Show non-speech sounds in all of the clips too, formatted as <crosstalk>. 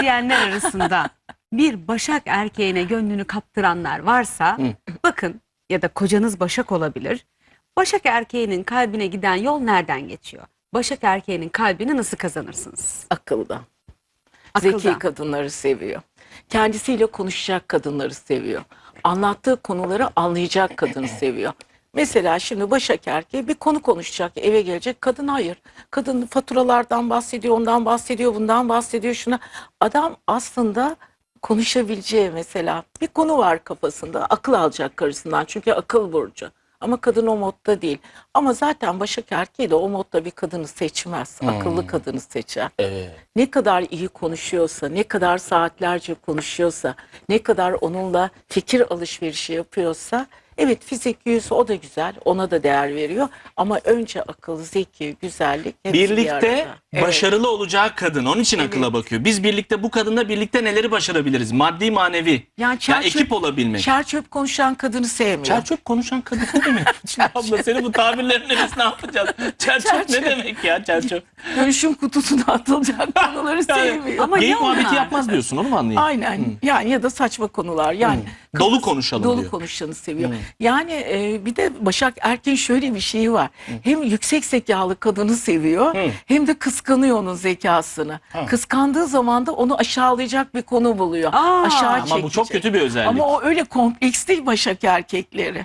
izleyenler arasında bir Başak erkeğine gönlünü kaptıranlar varsa bakın ya da kocanız Başak olabilir. Başak erkeğinin kalbine giden yol nereden geçiyor? Başak erkeğinin kalbini nasıl kazanırsınız? Akılda. Akılda. Zeki kadınları seviyor. Kendisiyle konuşacak kadınları seviyor. Anlattığı konuları anlayacak kadını <clears throat> seviyor. Mesela şimdi Başak erkeği bir konu konuşacak, eve gelecek. Kadın hayır. Kadın faturalardan bahsediyor, ondan bahsediyor, bundan bahsediyor. Şuna adam aslında konuşabileceği mesela bir konu var kafasında. Akıl alacak karısından çünkü akıl burcu. Ama kadın o modda değil. Ama zaten Başak erkeği de o modda bir kadını seçmez. Akıllı kadını seçer Evet. ne kadar iyi konuşuyorsa, ne kadar saatlerce konuşuyorsa, ne kadar onunla fikir alışverişi yapıyorsa, evet fizik yüz o da güzel, ona da değer veriyor. Ama önce akıl, zeki, güzellik hepsi bir Birlikte arada. Evet. başarılı olacağı kadın. Onun için akıla Evet. bakıyor. Biz birlikte bu kadınla birlikte neleri başarabiliriz? Maddi manevi. Yani Ya çer ekip çöp, olabilmek. çer çöp konuşan kadını sevmiyor. Çerçöp konuşan kadın ne demek? <laughs> Şimdi abla senin bu tabirlerini biz ne yapacağız? Çerçöp ne Çerçöp. demek ya çerçöp? Dönüşüm kutusuna atılacak konuları <laughs> sevmiyor. Ama Geyik muhabbeti onlar? yapmaz diyorsun onu mu anlayayım? Aynen. Yani ya da saçma konular. Yani Dolu kafası- konuşalım Dolu diyor. konuşanı seviyor. Yani e, bir de Başak Erkin şöyle bir şeyi var. Hem yüksek zekalı kadını seviyor Hı. hem de kıskanıyor onun zekasını. Ha. Kıskandığı zaman da onu aşağılayacak bir konu buluyor. Aa, Aşağı Ama bu çekecek. çok kötü bir özellik. Ama o öyle kompleks değil Başak erkekleri.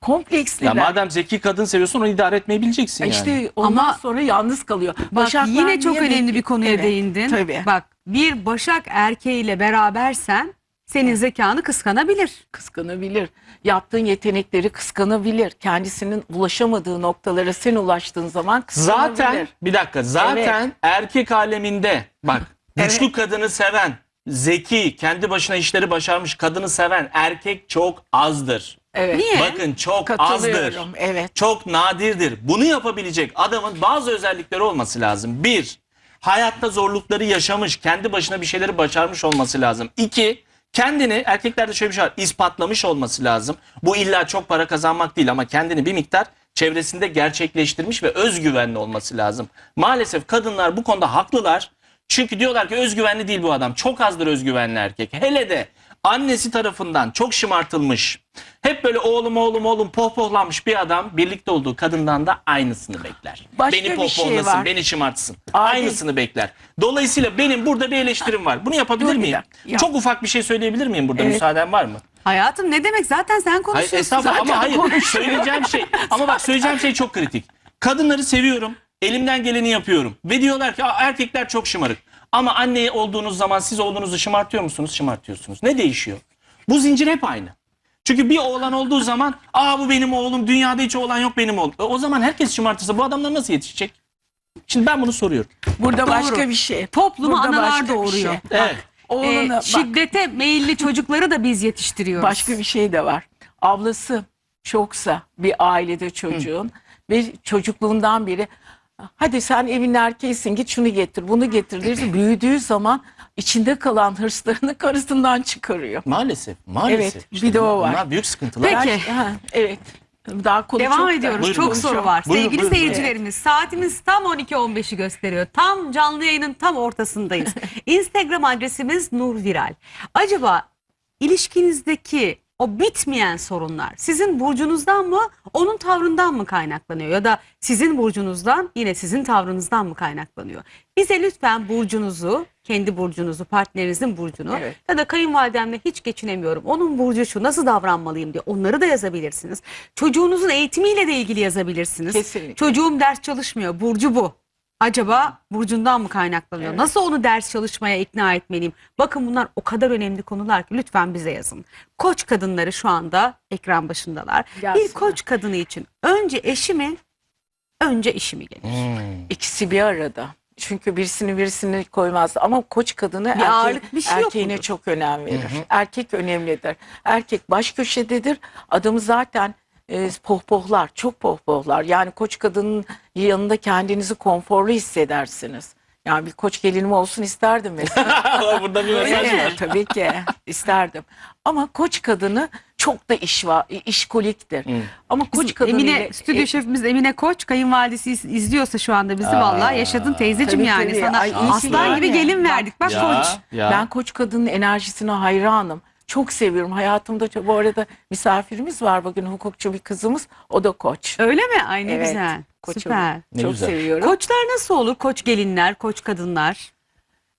Kompleksliler. ya madem zeki kadın seviyorsun onu idare etmeyi bileceksin yani. İşte ondan Ama- sonra yalnız kalıyor. Başaklar yine çok önemli bir konuya Evet, değindin. Tabii. Bak bir Başak erkeğiyle berabersen senin zekanı kıskanabilir. kıskanabilir. Yaptığın yetenekleri kıskanabilir. Kendisinin ulaşamadığı noktalara sen ulaştığın zaman kıskanabilir. Zaten bir dakika zaten erkek aleminde bak güçlü Evet. kadını seven, zeki, kendi başına işleri başarmış kadını seven erkek çok azdır. evet. Niye? Bakın çok azdır. Katılıyorum. Evet. Çok nadirdir. Bunu yapabilecek adamın bazı özellikleri olması lazım. Bir, hayatta zorlukları yaşamış, kendi başına bir şeyleri başarmış olması lazım. İki, kendini erkeklerde şöyle bir şey var, ispatlamış olması lazım. Bu illa çok para kazanmak değil ama kendini bir miktar çevresinde gerçekleştirmiş ve özgüvenli olması lazım. Maalesef kadınlar bu konuda haklılar. Çünkü diyorlar ki özgüvenli değil bu adam. Çok azdır özgüvenli erkek. Hele de annesi tarafından çok şımartılmış. Hep böyle oğlum oğlum oğlum pohpohlanmış bir adam birlikte olduğu kadından da aynısını bekler. Başka beni bir şey pohpohlasın, var. beni şımartsın. Adil. Aynısını bekler. Dolayısıyla benim burada bir eleştirim var. Bunu yapabilir Dur bir miyim? dakika, yap. Çok ufak bir şey söyleyebilir miyim burada? Evet. Müsaaden var mı? Hayatım ne demek zaten sen Hayır konuşuyorsun. estağfurullah ama zaten hayır konuşuyor. söyleyeceğim şey ama bak söyleyeceğim şey çok kritik. Kadınları seviyorum. Elimden geleni yapıyorum. Ve diyorlar ki "Aa, erkekler çok şımarık. Ama anne olduğunuz zaman siz oğlunuzu şımartıyor musunuz? Şımartıyorsunuz. Ne değişiyor? Bu zincir hep aynı. Çünkü bir oğlan olduğu zaman aa bu benim oğlum dünyada hiç oğlan yok benim oğlum. E, o zaman herkes şımartırsa bu adamlar nasıl yetişecek? Şimdi ben bunu soruyorum. Burada Doğru. başka bir şey. Toplumu Burada analar başka bir doğuruyor. şey. Evet. Oğluna Ee, bak, şiddete meyilli çocukları da biz yetiştiriyoruz. başka bir şey de var. Ablası çoksa bir ailede çocuğun ve çocukluğundan beri hadi sen evin erkeğisin git şunu getir bunu getir derse büyüdüğü zaman içinde kalan hırslarını <laughs> karısından çıkarıyor. Maalesef. Maalesef. Evet, bir de o var. Bunlar büyük sıkıntılar. Peki. Ha, evet. Daha konu Devam çok ediyoruz. Buyurun, Çok buyurun. soru var. Buyurun, Sevgili buyurun. seyircilerimiz saatimiz tam 12.15'i gösteriyor. Tam canlı yayının tam ortasındayız. <laughs> Instagram adresimiz Nur Viral. Acaba ilişkinizdeki o bitmeyen sorunlar sizin burcunuzdan mı onun tavrından mı kaynaklanıyor? Ya da sizin burcunuzdan yine sizin tavrınızdan mı kaynaklanıyor? Bize lütfen burcunuzu, kendi burcunuzu, partnerinizin burcunu Evet. ya da kayınvalidemle hiç geçinemiyorum. Onun burcu şu nasıl davranmalıyım diye onları da yazabilirsiniz. Çocuğunuzun eğitimiyle de ilgili yazabilirsiniz. Kesinlikle. Çocuğum ders çalışmıyor. Burcu bu. Acaba burcundan mı kaynaklanıyor? Evet. Nasıl onu ders çalışmaya ikna etmeliyim? Bakın bunlar o kadar önemli konular ki lütfen bize yazın. Koç kadınları şu anda ekran başındalar. Bir Gelsinler. koç kadını için önce eşi mi, önce işi mi gelir? Hmm. İkisi bir arada. Çünkü birisini birisini koymaz. Ama koç kadını erkeği- ağırlık bir şey erkeğine mudur? çok önem verir. Erkek önemlidir. Erkek baş köşededir. Adamı zaten e, pohpohlar, çok pohpohlar. Yani koç kadının yanında kendinizi konforlu hissedersiniz. Yani bir koç gelinim olsun isterdim mesela. <laughs> Burada bir mesaj Evet, var. tabii ki isterdim. Ama koç kadını Çok da iş var, işkoliktir. Ama koç kadını Emine ile- stüdyo e, şefimiz Emine Koç kayınvalidesi iz- izliyorsa şu anda bizi vallahi yaşadın teyzeciğim Tabii, yani tabii. sana Ay, aslan ki gibi yani. gelin verdik bak Ya, Koç. ya. Ben koç kadının enerjisine hayranım. Çok seviyorum. Hayatımda çok, bu arada misafirimiz var bugün hukukçu bir kızımız. O da koç. Öyle mi? Ay ne Evet, güzel. koçum. Süper. Ne çok güzel. seviyorum. Koçlar nasıl olur? Koç gelinler, koç kadınlar.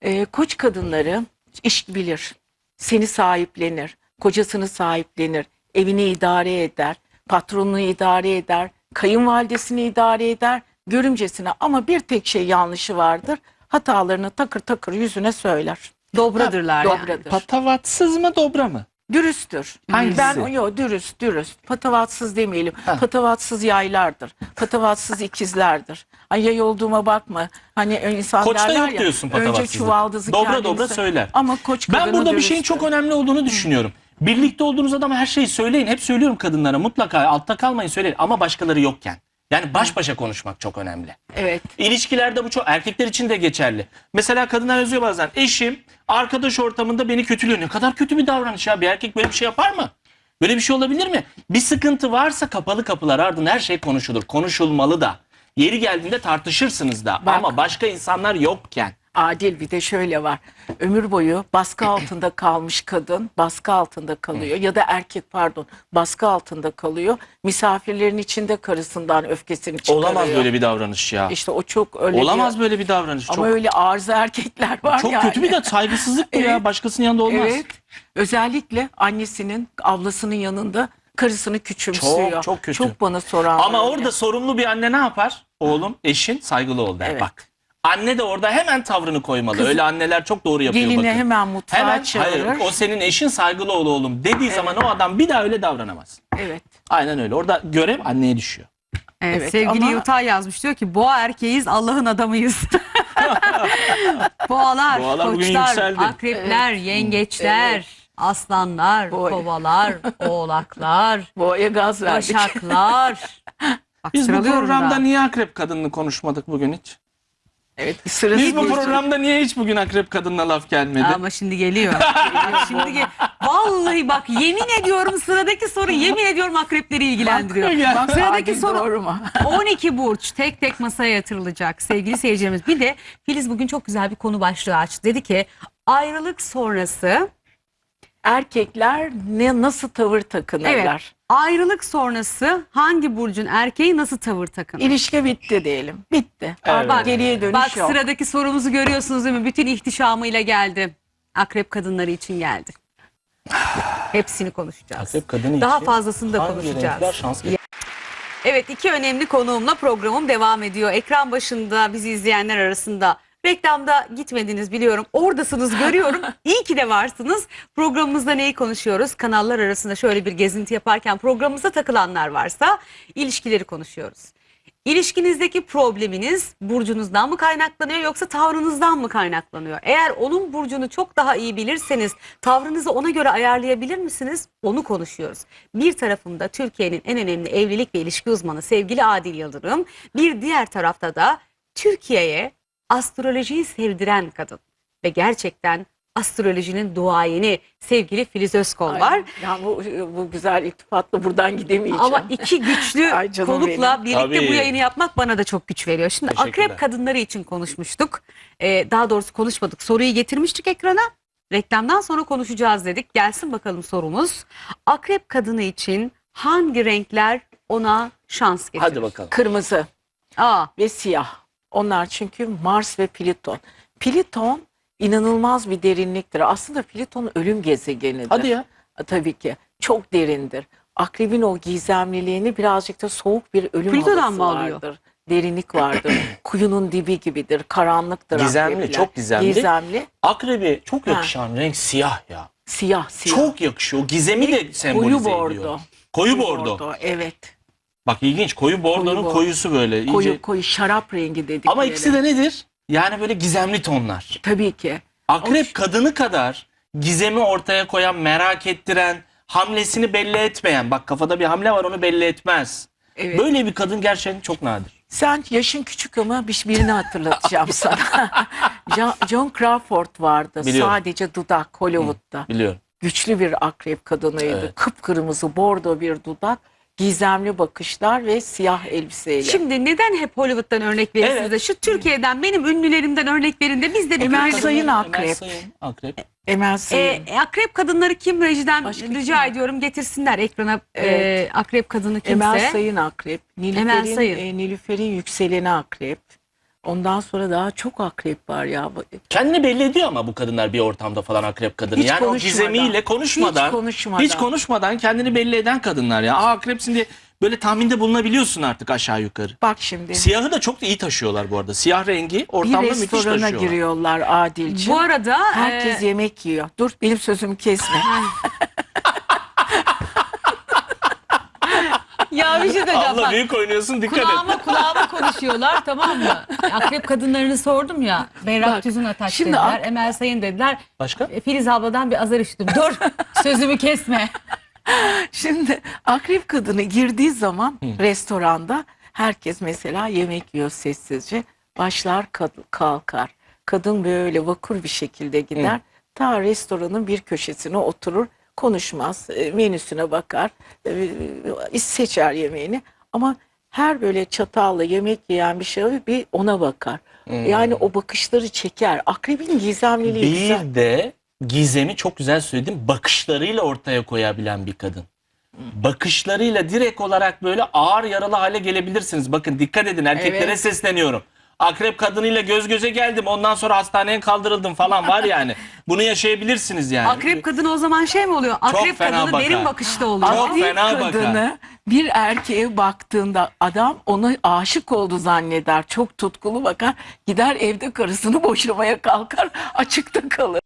Ee, koç kadınları iş bilir. Seni sahiplenir. Kocasını sahiplenir. Evini idare eder. Patronunu idare eder. Kayınvalidesini idare eder. Görümcesine ama bir tek şey yanlışı vardır. Hatalarını takır takır yüzüne söyler. Dobradırlar yani. Dobradır. Patavatsız mı dobra mı? Dürüsttür. Hangisi? Ben yo dürüst dürüst. Patavatsız demeyelim. Patavatsız yaylardır. Patavatsız ikizlerdir. Ay yay olduğuma bakma. Hani insan Koçta derler yok ya, diyorsun Önce patavatsızlık. çuvaldızı Dobra kendimize- dobra söyler. Ama koç Ben kadını burada bir şeyin dürüsttür. çok önemli olduğunu düşünüyorum. Birlikte olduğunuz adama her şeyi söyleyin. Hep söylüyorum kadınlara mutlaka altta kalmayın söyleyin ama başkaları yokken. Yani baş başa konuşmak çok önemli. Evet. İlişkilerde bu çok erkekler için de geçerli. Mesela kadınlar yazıyor bazen eşim arkadaş ortamında beni kötülüyor. Ne kadar kötü bir davranış ya bir erkek böyle bir şey yapar mı? Böyle bir şey olabilir mi? Bir sıkıntı varsa kapalı kapılar ardında her şey konuşulur. Konuşulmalı da. Yeri geldiğinde tartışırsınız da. Bak. Ama başka insanlar yokken. Adil bir de şöyle var. Ömür boyu baskı <clears throat> altında kalmış kadın baskı altında kalıyor ya da erkek pardon baskı altında kalıyor. Misafirlerin içinde karısından öfkesini çıkarıyor. Olamaz böyle bir davranış ya. İşte o çok öyle Olamaz bir- böyle bir davranış. Ama çok öyle arıza erkekler var çok yani. kötü bir de saygısızlık bu ya. Başkasının yanında olmaz. Evet. Özellikle annesinin, ablasının yanında karısını küçümsüyor. Çok, çok kötü. Çok bana soran Ama orada sorumlu bir anne ne yapar? Oğlum, eşin saygılı ol der. Evet. Bak. Anne de orada hemen tavrını koymalı. Kız- Öyle anneler çok doğru yapıyor Geline bakın. hemen mutfağa Hemen çağırır. hayır o senin eşin saygılı ol oğlum dediği zaman o adam bir daha öyle davranamaz. Evet. Aynen öyle. Orada görev anneye düşüyor. Evet, Evet, sevgili ama- Yutay yazmış diyor ki boğa erkeğiz Allah'ın adamıyız. <laughs> Boğalar, Boğalar koçlar, akrepler, yengeçler, Evet. aslanlar, Boy. kovalar, <laughs> oğlaklar, Boğaya gaz verdik. başaklar. <laughs> Biz bu programda niye akrep kadınını konuşmadık bugün hiç? Evet. Sırası Biz bu değil. programda niye hiç bugün akrep kadınla laf gelmedi? Ama şimdi geliyor. şimdi gel Vallahi bak yemin ediyorum sıradaki soru yemin ediyorum akrepleri ilgilendiriyor. Bak, Bak, Sıradaki Adil soru doğru mu? <laughs> 12 burç tek tek masaya yatırılacak sevgili seyircilerimiz. Bir de Filiz bugün çok güzel bir konu başlığı açtı. Dedi ki ayrılık sonrası Erkekler ne nasıl tavır takınırlar? evet ayrılık sonrası hangi burcun erkeği nasıl tavır takınır? İlişki bitti diyelim. Bitti. Evet. geriye dönüş Bak yok. sıradaki sorumuzu görüyorsunuz değil mi? Bütün ihtişamıyla geldi. Akrep kadınları için geldi. Hepsini konuşacağız. Akrep kadını Daha için fazlasını da konuşacağız. Evet iki önemli konuğumla programım devam ediyor. Ekran başında bizi izleyenler arasında reklamda gitmediniz biliyorum. Oradasınız görüyorum. <laughs> İyi ki de varsınız. Programımızda neyi konuşuyoruz? Kanallar arasında şöyle bir gezinti yaparken programımıza takılanlar varsa ilişkileri konuşuyoruz. İlişkinizdeki probleminiz burcunuzdan mı kaynaklanıyor yoksa tavrınızdan mı kaynaklanıyor? Eğer onun burcunu çok daha iyi bilirseniz tavrınızı ona göre ayarlayabilir misiniz? Onu konuşuyoruz. Bir tarafımda Türkiye'nin en önemli evlilik ve ilişki uzmanı sevgili Adil Yıldırım. Bir diğer tarafta da Türkiye'ye astrolojiyi sevdiren kadın ve gerçekten astrolojinin duayeni sevgili Filiz Özkol Ay, var. Ya bu, bu güzel iltifatla buradan gidemeyeceğim. Ama iki güçlü <laughs> Ay konukla birlikte Tabii. bu yayını yapmak bana da çok güç veriyor. Şimdi akrep kadınları için konuşmuştuk. Ee, daha doğrusu konuşmadık. Soruyu getirmiştik ekrana. Reklamdan sonra konuşacağız dedik. Gelsin bakalım sorumuz. Akrep kadını için hangi renkler ona şans getirir? Hadi bakalım. Kırmızı Aa, ve siyah. Onlar çünkü Mars ve Plüton. Plüton inanılmaz bir derinliktir. Aslında Plüton ölüm gezegenidir. Hadi ya. Tabii ki. Çok derindir. Akrebin o gizemliliğini birazcık da soğuk bir ölüm Plüton'dan havası mı alıyor? vardır. Derinlik vardır. <clears throat> Kuyunun dibi gibidir. Karanlıktır Gizemli, akrepler. çok gizemli. Gizemli. Akrebi çok Ha. yakışan renk siyah ya. Siyah siyah. Çok yakışıyor. Gizemi de sembolize Koyu ediyor. bordo. Koyu bordo. Evet. Bak ilginç. Koyu bordonun Koyu koyusu böyle. iyice- Koyu koyu şarap rengi dedik. Ama ikisi de nedir? Yani böyle gizemli tonlar. Tabii ki. Akrep Ama- kadını kadar gizemi ortaya koyan, merak ettiren, hamlesini belli etmeyen. Bak kafada bir hamle var onu belli etmez. Evet. Böyle bir kadın gerçekten çok nadir. Sen yaşın küçük ama bir birini hatırlatacağım <laughs> sana. John, John Crawford vardı. Biliyorum. Sadece dudak Hollywood'da. Biliyorum. güçlü bir akrep kadınıydı. Evet. Kıpkırmızı bordo bir dudak, gizemli bakışlar ve siyah elbiseyle. Şimdi neden hep Hollywood'dan örnek veriyorsunuz Evet. da şu Türkiye'den benim ünlülerimden örnek verin de biz de bir Emel görelim. Sayın Emel akrep. Sayın akrep. Emel Sayın. Ee, akrep kadınları kim rejiden Başka kim rica var? ediyorum getirsinler ekrana Evet. e, akrep kadını kimse. Emel Sayın akrep. Nilüfer'in, Sayın. e, Nilüfer'in yükseleni akrep. Ondan sonra daha çok akrep var ya. Kendini belli ediyor ama bu kadınlar bir ortamda falan akrep kadını. Hiç yani o konuşmadan. gizemiyle konuşmadan. Hiç konuşmadan. Hiç konuşmadan kendini belli eden kadınlar ya. Aa akrepsin diye böyle tahminde bulunabiliyorsun artık aşağı yukarı. Bak şimdi Siyahı da çok da iyi taşıyorlar bu arada. Siyah rengi bir ortamda müthiş restorana taşıyorlar. giriyorlar Adilci. Bu arada Herkes e, yemek yiyor. Dur benim sözümü kesme. <laughs> ya bir şey söyleyeceğim Allah bak. büyük oynuyorsun dikkat et. Kulağıma kulağıma konuşuyorlar tamam mı? Akrep kadınlarını sordum ya. Berrak Tüzün Ataç şimdi dediler. ak- Emel Sayın dediler. Başka? E, Filiz abladan bir azar işittim. Dur <laughs> sözümü kesme. Şimdi akrep kadını girdiği zaman restoranda herkes mesela yemek yiyor sessizce. Başlar kalkar. Kadın böyle vakur bir şekilde gider. Ta restoranın bir köşesine oturur. Konuşmaz. e, Menüsüne bakar. e, Seçer yemeğini. Ama her böyle çatalla yemek yiyen bir şey bir ona bakar. Yani o bakışları çeker. Akrebin gizemliliği güzel. Bir de gizemi çok güzel söyledim. Bakışlarıyla ortaya koyabilen bir kadın. Bakışlarıyla direkt olarak böyle ağır yaralı hale gelebilirsiniz. Bakın dikkat edin erkeklere Evet. sesleniyorum. Akrep kadınıyla göz göze geldim ondan sonra hastaneye kaldırıldım falan var yani. <laughs> Bunu yaşayabilirsiniz yani. Akrep kadını o zaman şey mi oluyor? Akrep fena kadını derin bakar. bakışta oluyor. Çok Akrep fena kadını bir erkeğe baktığında adam ona aşık oldu zanneder. Çok tutkulu bakar. Gider evde karısını boşamaya kalkar. Açıkta kalır.